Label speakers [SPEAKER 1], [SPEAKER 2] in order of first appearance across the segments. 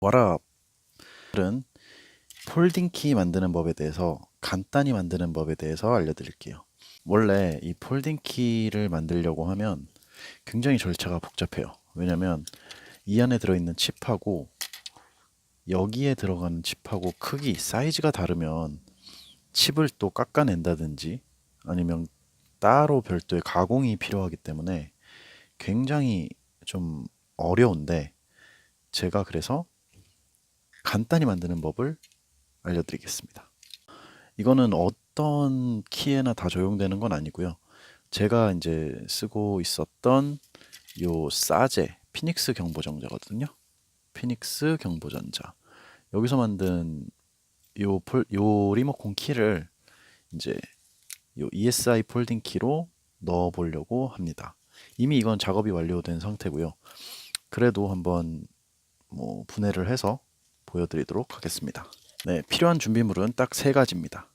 [SPEAKER 1] 와랍은 폴딩 키 만드는 법에 대해서 간단히 만드는 법에 대해서 알려드릴게요. 원래 이 폴딩 키를 만들려고 하면 굉장히 절차가 복잡해요. 왜냐면 이 안에 들어있는 칩하고 여기에 들어가는 칩하고 크기, 사이즈가 다르면 칩을 또 깎아낸다든지 아니면 따로 별도의 가공이 필요하기 때문에 굉장히 좀 어려운데 제가 그래서 간단히 만드는 법을 알려드리겠습니다. 이거는 어떤 키에나 다 적용되는 건 아니고요. 제가 이제 쓰고 있었던 요 사제 피닉스 경보전자거든요. 피닉스 경보전자. 여기서 만든 요, 폴, 요 리모컨 키를 이제 요 ESI 폴딩 키로 넣어 보려고 합니다. 이미 이건 작업이 완료된 상태고요. 그래도 한번 뭐 분해를 해서 보여드리도록 하겠습니다. 네, 필요한 준비물은 딱 세 가지입니다.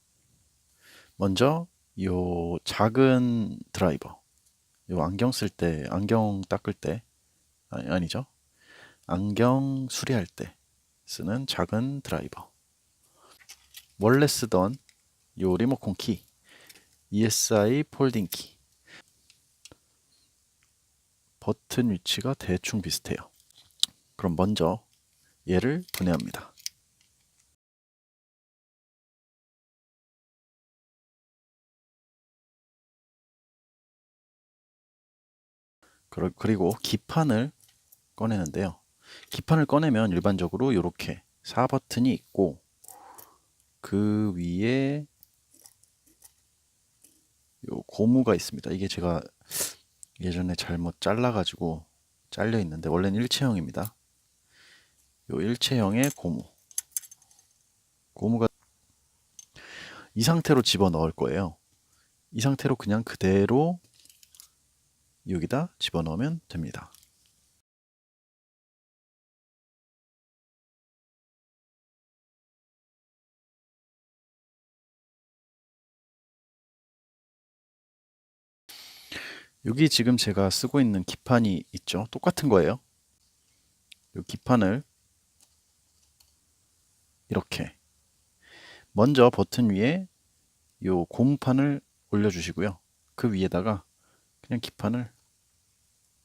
[SPEAKER 1] 먼저 요 작은 드라이버, 요 안경 쓸 때, 안경 닦을 때, 아니, 아니죠? 안경 수리할 때 쓰는 작은 드라이버. 원래 쓰던 요 리모컨 키, ESI 폴딩 키. 버튼 위치가 대충 비슷해요. 그럼 먼저 얘를 분해합니다. 그리고 기판을 꺼내는데요. 기판을 꺼내면 일반적으로 이렇게 4버튼이 있고 그 위에 요 고무가 있습니다. 이게 제가 예전에 잘못 잘라가지고 잘려 있는데 원래는 일체형입니다. 요 일체형의 고무. 고무가 이 상태로 집어 넣을 거예요. 이 상태로 그냥 그대로 여기다 집어 넣으면 됩니다. 여기 지금 제가 쓰고 있는 기판이 있죠. 똑같은 거예요. 이 기판을 이렇게 먼저 버튼 위에 이 고무판을 올려주시고요. 그 위에다가 그냥 기판을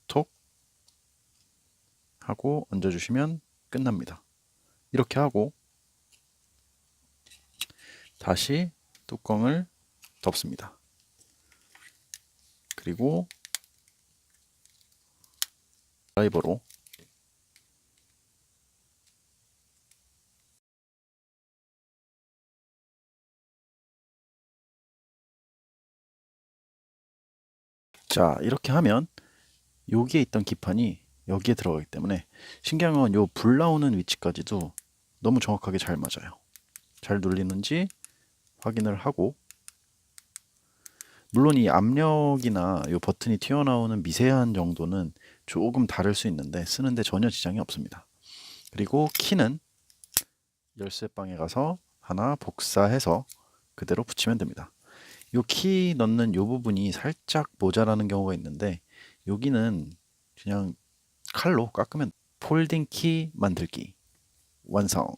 [SPEAKER 1] 톡 하고 얹어주시면 끝납니다. 이렇게 하고 다시 뚜껑을 덮습니다. 그리고 드라이버로 자 이렇게 하면 여기에 있던 기판이 여기에 들어가기 때문에 신기한 건 요 불 나오는 위치까지도 너무 정확하게 잘 맞아요. 잘 눌리는지 확인을 하고 물론 이 압력이나 이 버튼이 튀어나오는 미세한 정도는 조금 다를 수 있는데 쓰는데 전혀 지장이 없습니다. 그리고 키는 열쇠방에 가서 하나 복사해서 그대로 붙이면 됩니다. 이키 넣는 이 부분이 살짝 모자라는 경우가 있는데 여기는 그냥 칼로 깎으면 폴딩 키 만들기 완성.